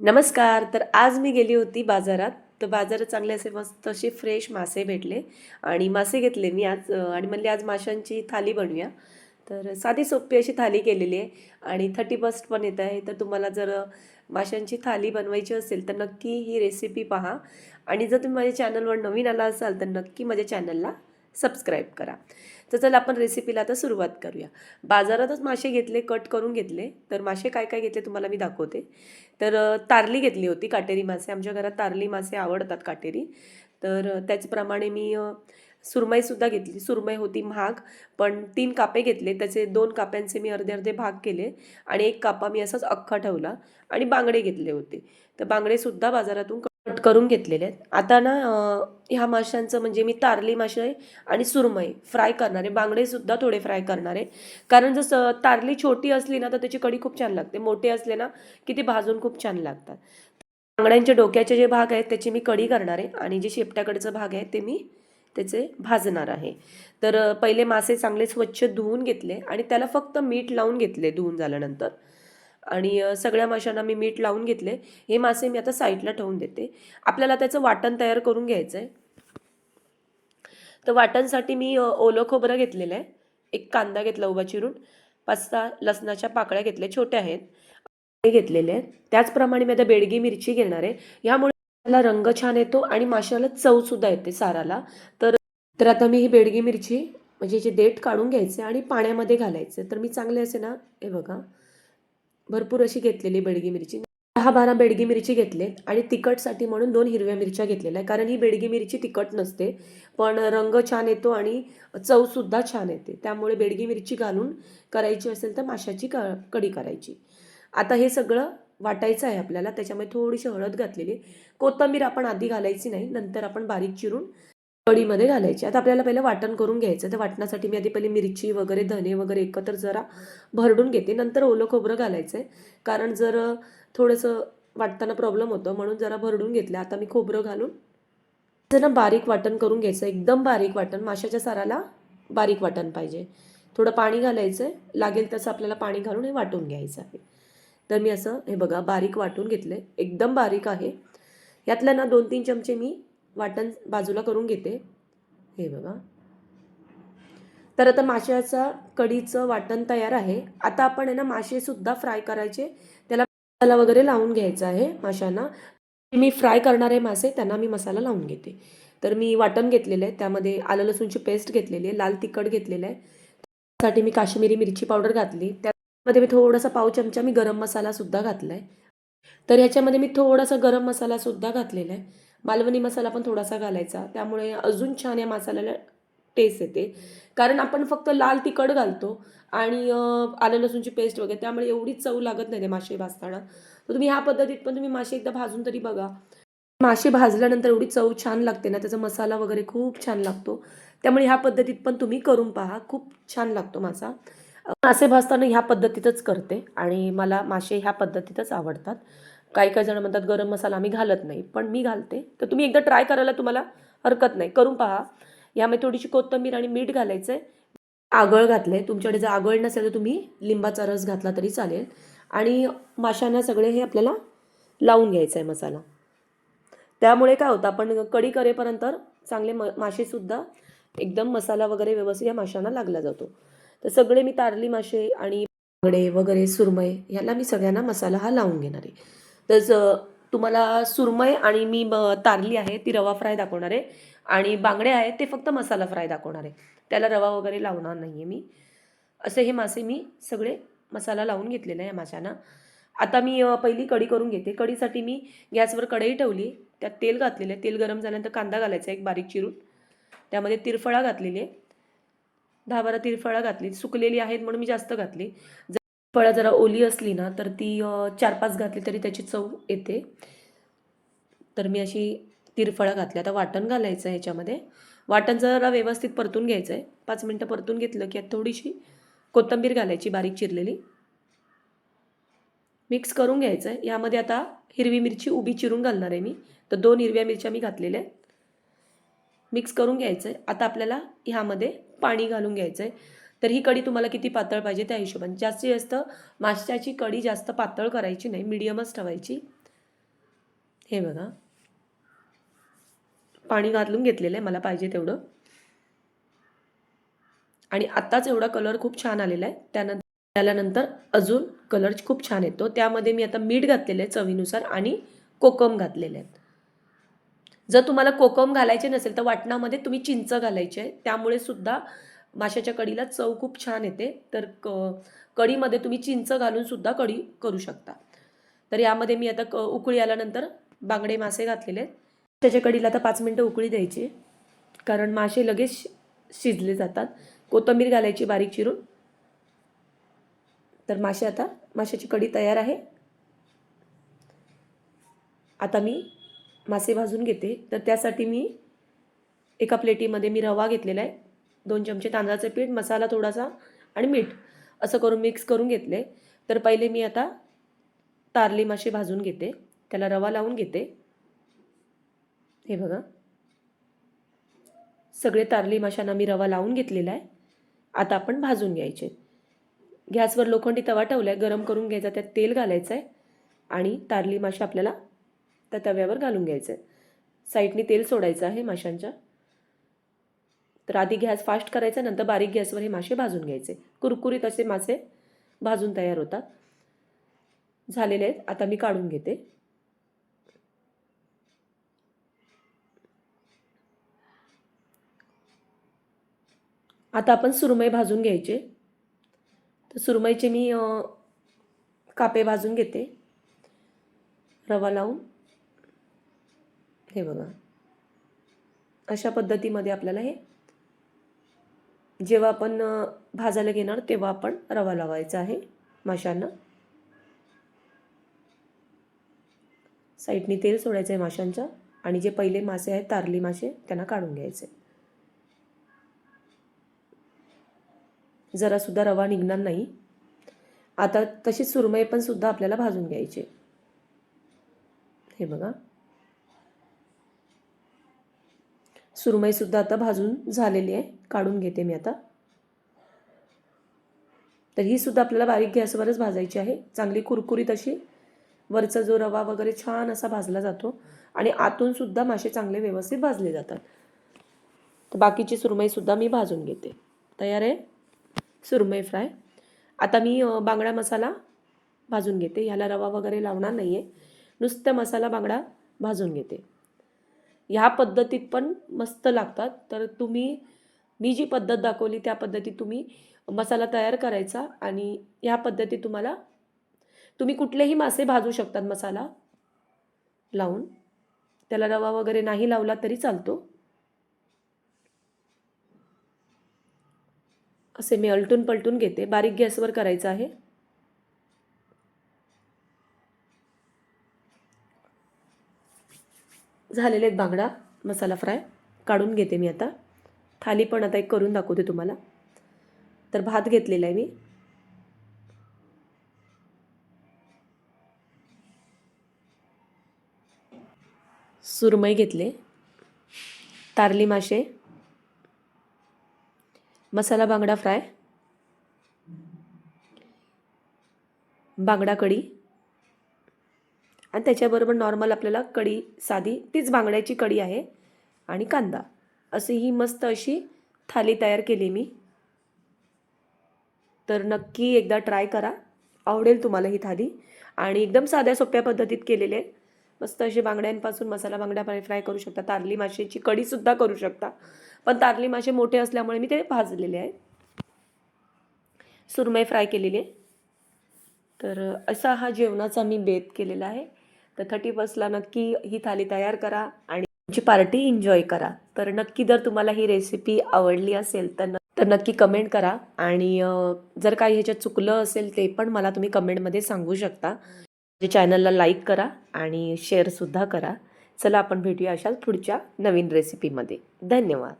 नमस्कार तर आज मी गेली होती बाजारात. तर बाजारात चांगले असे मस्त असे फ्रेश मासे भेटले आणि मासे घेतले मी आज आणि म्हणले आज माशांची थाली बनवूया. तर साधी सोपी अशी थाली केलेली आहे आणि थर्टी फर्स्ट पण येत आहे. तर तुम्हाला जर माशांची थाली बनवायची असेल तर नक्की ही रेसिपी पहा. आणि जर तुम्ही माझ्या चॅनलवर नवीन आला असाल तर नक्की माझ्या चॅनलला सबस्क्राईब करा. तर चला आपण रेसिपीला आता सुरुवात करूया. बाजारातच मासे घेतले कट करून घेतले. तर मासे काय काय घेतले तुम्हाला मी दाखवते. तर तारली घेतली होती काटेरी मासे. आमच्या घरात तारली मासे आवडतात काटेरी. तर त्याचप्रमाणे मी सुरमईसुद्धा घेतली. सुरमई होती महाग पण तीन कापे घेतले. त्याचे दोन काप्यांचे मी अर्धे अर्धे भाग केले आणि एक कापा मी असाच अख्खा ठेवला आणि बांगडे घेतले होते. तर बांगडेसुद्धा बाजारातून कट करून घेतलेले आहेत. आता ना ह्या माशांचं म्हणजे मी तारली मासे आणि सुरमई फ्राय करणार आहे. बांगडेसुद्धा थोडे फ्राय करणार आहे. कारण जसं तारली छोटी असली ना तर त्याची कढी खूप छान लागते. मोठे असले ना की ते भाजून खूप छान लागतात. बांगड्यांच्या डोक्याचे जे भाग आहेत त्याची मी कढी करणार आहे. आणि जे शेपट्याकडचं भाग आहे ते मी त्याचे भाजणार आहे. तर पहिले मासे चांगले स्वच्छ धुवून घेतले आणि त्याला फक्त मीठ लावून घेतले धुवून झाल्यानंतर. आणि सगळ्या माशांना मी मीठ लावून घेतले. हे मासे मी आता साईडला ठेवून देते. आपल्याला त्याचं वाटण तयार करून घ्यायचं आहे तर वाटणसाठी मी ओलं खोबरं घेतलेलं आहे. एक कांदा घेतला उभा चिरून. पाच सहा लसणाच्या पाकळ्या घेतल्या छोट्या आहेत. ते घेतलेले आहेत. त्याचप्रमाणे मी आता बेडगी मिरची घेणार आहे. ह्यामुळे त्याला रंग छान येतो आणि माशाला चवसुद्धा येते साराला. तर तर आता मी ही बेडगी मिरची म्हणजे जे देठ काढून घ्यायचे आणि पाण्यामध्ये घालायचे. तर मी चांगले असे ना हे बघा. भरपूर अशी घेतलेली बेडगी मिरची. दहा बारा बेडगी मिरची घेतले आणि तिखटसाठी म्हणून दोन हिरव्या मिरच्या घेतलेल्या आहे कारण ही बेडगी मिरची तिखट नसते पण रंग छान येतो आणि चवसुद्धा छान येते. त्यामुळे बेडगी मिरची घालून करायची असेल तर माशाची क कढी करायची. आता हे सगळं वाटायचं आहे आपल्याला त्याच्यामुळे थोडीशी हळद घातलेली कोथिंबीर आपण आधी घालायची नाही नंतर आपण बारीक चिरून कढीमध्ये घालायची. आता आपल्याला पहिलं वाटण करून घ्यायचं. तर वाटणासाठी मी आधी पहिली मिरची वगैरे धने वगैरे एकत्र जरा भरडून घेते. नंतर ओलं खोबरं घालायचं आहे कारण जर थोडंसं वाटताना प्रॉब्लेम होतं म्हणून जरा भरडून घेतलं. आता मी खोबरं घालून त्यांना बारीक वाटण करून घ्यायचं. एकदम बारीक वाटण. माशाच्या साराला बारीक वाटण पाहिजे. थोडं पाणी घालायचं आहे लागेल तसं आपल्याला पाणी घालून हे वाटून घ्यायचं आहे. तर मी असं हे बघा बारीक वाटून घेतलं आहे एकदम बारीक आहे. यातल्या ना दोन तीन चमचे मी वाटण बाजूला करून घेते. हे बघा. तर आता माशाचा कढीचं वाटण तयार आहे. आता आपण आहे ना मासेसुद्धा फ्राय करायचे. त्याला मसाला वगैरे लावून घ्यायचा आहे माशांना. मी फ्राय करणारे मासे त्यांना मी मसाला लावून घेते. तर मी वाटण घेतलेलं आहे. त्यामध्ये आलं लसूणची पेस्ट घेतलेली आहे. लाल तिखट घेतलेलं आहे. त्यासाठी मी काश्मीरी मिरची पावडर घातली. त्यामध्ये मी थोडासा पाव चमचा मी गरम मसालासुद्धा घातला आहे तर ह्याच्यामध्ये मी थोडासा गरम मसालासुद्धा घातलेला आहे. मालवणी मसाला पण थोडासा घालायचा. त्यामुळे अजून छान या मसाल्याला टेस्ट येते. कारण आपण फक्त लाल तिखट घालतो आणि आलं लसूणची पेस्ट वगैरे. त्यामुळे एवढी चव लागत नाही ते मासे भाजताना. तर तुम्ही ह्या पद्धतीत पण तुम्ही मासे एकदा भाजून तरी बघा. मासे भाजल्यानंतर एवढी चव छान लागते ना. त्याचा मसाला वगैरे खूप छान लागतो. त्यामुळे ह्या पद्धतीत पण तुम्ही करून पहा. खूप छान लागतो मासा. मासे भाजताना ह्या पद्धतीतच करते आणि मला मासे ह्या पद्धतीतच आवडतात. काही काही जण म्हणतात गरम मसाला आम्ही घालत नाही. पण मी घालते. तर तुम्ही एकदा ट्राय करायला तुम्हाला हरकत नाही. करून पहा. यामध्ये थोडीशी कोथिंबीर आणि मीठ घालायचं आहे. आगळ घातलं आहे तुमच्याकडे जर आगळ नसेल तर तुम्ही लिंबाचा रस घातला तरी चालेल. आणि माशांना सगळे हे आपल्याला लावून घ्यायचं आहे मसाला. त्यामुळे काय होतं आपण कढी करेपर्यंत चांगले म मासेसुद्धा एकदम मसाला वगैरे व्यवस्थित या माशांना लागला जातो. तर सगळे मी तारली मासे आणि बांगडे वगैरे सुरमई ह्याला मी सगळ्यांना मसाला हा लावून घेणार. आहे तर तुम्हाला सुरमई आणि मी तारली आहे ती रवा फ्राय दाखवणार आहे. आणि बांगडे आहेत ते फक्त मसाला फ्राय दाखवणार आहे. त्याला रवा वगैरे लावणार नाही आहे मी. असे हे मासे मी सगळे मसाला लावून घेतलेला आहे माशांना. आता मी पहिली कढी करून घेते. कढीसाठी मी गॅसवर कढई ठेवली. त्यात तेल घातलेलं आहे. तेल गरम झाल्यानंतर कांदा घालायचा एक बारीक चिरून. त्यामध्ये तिरफळा घातलेली आहे. दहा बारा तिरफळा घातली. सुकलेली आहेत म्हणून मी जास्त घातली. जर फळं जरा ओली असली ना तर ती चार पाच घातली तरी त्याची चव येते. तर मी अशी तिरफळं घातली. आता वाटण घालायचं आहे ह्याच्यामध्ये. वाटण जरा व्यवस्थित परतून घ्यायचं आहे पाच मिनटं परतून घेतलं की थोडीशी कोथिंबीर घालायची बारीक चिरलेली. मिक्स करून घ्यायचं आहे यामध्ये आता हिरवी मिरची उभी चिरून घालणार आहे मी. तर दोन हिरव्या मिरच्या मी घातलेल्या आहेत. मिक्स करून घ्यायचं आहे आता आपल्याला ह्यामध्ये पाणी घालून घ्यायचं आहे तर ही कढी तुम्हाला किती पातळ पाहिजे त्या हिशोबाने. जास्तीत जास्त माशाची कढी जास्त पातळ करायची नाही मिडियमच ठेवायची. हे बघा. पाणी घालून घेतलेलं आहे मला पाहिजे तेवढं. आणि आत्ताच एवढा कलर खूप छान आलेला आहे. त्यानंतर त्यानंतर अजून कलर खूप छान येतो. त्यामध्ये मी आता मीठ घातलेलं आहे चवीनुसार आणि कोकम घातलेले आहेत जर तुम्हाला कोकम घालायचे नसेल तर वाटणामध्ये तुम्ही चिंच घालायची आहे. त्यामुळे सुद्धा माशाच्या कढीला चव खूप छान येते. तर क कढीमध्ये तुम्ही चिंच घालूनसुद्धा कढी करू शकता. तर यामध्ये मी आता क उकळी आल्यानंतर बांगडे मासे घातलेले आहेत. त्याच्या कढीला आता पाच मिनटं उकळी द्यायची. कारण मासे लगेच शिजले जातात. कोथिंबीर घालायची बारीक चिरून. तर मासे आता माशाची कढी तयार आहे. आता मी मासे भाजून घेते. तर त्यासाठी मी एका प्लेटीमध्ये मी रवा घेतलेला आहे. दोन चमचे तांदळाचं पीठ मसाला थोडासा आणि मीठ असं करून मिक्स करून घेतले. तर पहिले मी आता तारली मासे भाजून घेते. त्याला रवा लावून घेते. हे बघा. सगळे तारली माशांना मी रवा लावून घेतलेला आहे. आता आपण भाजून घ्यायचे. गॅसवर लोखंडी तवा ठेवला आहे गरम करून घ्यायचा त्यात तेल घालायचं आहे आणि तारली मासे आपल्याला त्या तव्यावर घालून घ्यायचं आहे साईडने तेल सोडायचं आहे माशांच्या. तर आधी गॅस फास्ट करायचा नंतर बारीक गॅसवर हे मासे भाजून घ्यायचे. कुरकुरीत असे मासे भाजून तयार होतात. झालेले आहेत. आता मी काढून घेते. आता आपण सुरमई भाजून घ्यायचे. तर सुरमईचे मी कापे भाजून घेते. रवा लावून. हे बघा. अशा पद्धतीमध्ये आपल्याला हे जेव्हा आपण भाजायला घेणार तेव्हा आपण रवा लावायचा आहे माशांना. साईडनी तेल सोडायचं आहे माशांच्या आणि जे पहिले मासे आहेत तारली मासे त्यांना काढून घ्यायचे. जरासुद्धा रवा निघणार नाही. आता तशीच सुरमई पण सुद्धा आपल्याला भाजून घ्यायचे. हे बघा. सुरमईसुद्धा आता भाजून झालेली आहे. काढून घेते मी आता. तर ही सुद्धा आपल्याला बारीक गॅसवरच भाजायची आहे. चांगली कुरकुरीत अशी वरचा जो रवा वगैरे छान असा भाजला जातो. आणि आतून सुद्धा मासे चांगले व्यवस्थित भाजले जातात. तर बाकीची सुरमईसुद्धा मी भाजून घेते. तयार आहे? सुरमई फ्राय. आता मी बांगडा मसाला भाजून घेते. ह्याला रवा वगैरे लावणार नाही आहे नुसतं मसाला बांगडा भाजून घेते. ह्या पद्धतीत पण मस्त लागतात. तर तुम्ही मी जी पद्धत दाखवली त्या पद्धतीत तुम्ही मसाला तयार करायचा आणि ह्या पद्धतीत तुम्हाला तुम्ही कुठलेही मासे भाजू शकतात मसाला लावून. त्याला रवा वगैरे नाही लावला तरी चालतो. असे मी अलटून पलटून घेते. बारीक गॅसवर करायचं आहे. झालेले आहेत बांगडा मसाला फ्राय. काढून घेते मी आता. थाली पण आता एक करून दाखवते तुम्हाला. तर भात घेतलेला आहे मी. सुरमई घेतले. तारली मासे. मसाला बांगडा फ्राय. बांगडा कढी. आणि त्याच्याबरोबर नॉर्मल आपल्याला कढी साधी तीच बांगड्याची कढी आहे आणि कांदा. अशी ही मस्त अशी थाली तयार केली मी. तर नक्की एकदा ट्राय करा. आवडेल तुम्हाला ही थाली. आणि एकदम साध्या सोप्या पद्धतीत केलेले मस्त असे बांगड्यांपासून मसाला बांगड्या फ्राय फ्राय करू शकता. तारली माशेची कढीसुद्धा करू शकता. पण तारली मासे मोठे असल्यामुळे मी ते भाजलेले आहे. सुरमई फ्राय केलेली आहे. तर असा हा जेवणाचा मी बेत केलेला आहे. तर थर्टी फर्स्टला नक्की ही थाली तयार करा आणि तुमची पार्टी एन्जॉय करा. तर नक्की जर तुम्हाला ही रेसिपी आवडली असेल तर तर नक्की कमेंट करा. आणि जर काही ह्याच्यात चुकलं असेल ते पण मला तुम्ही कमेंटमध्ये सांगू शकता. जे चॅनलला लाईक करा आणि शेअरसुद्धा करा. चला आपण भेटूया अशाच पुढच्या नवीन रेसिपीमध्ये धन्यवाद.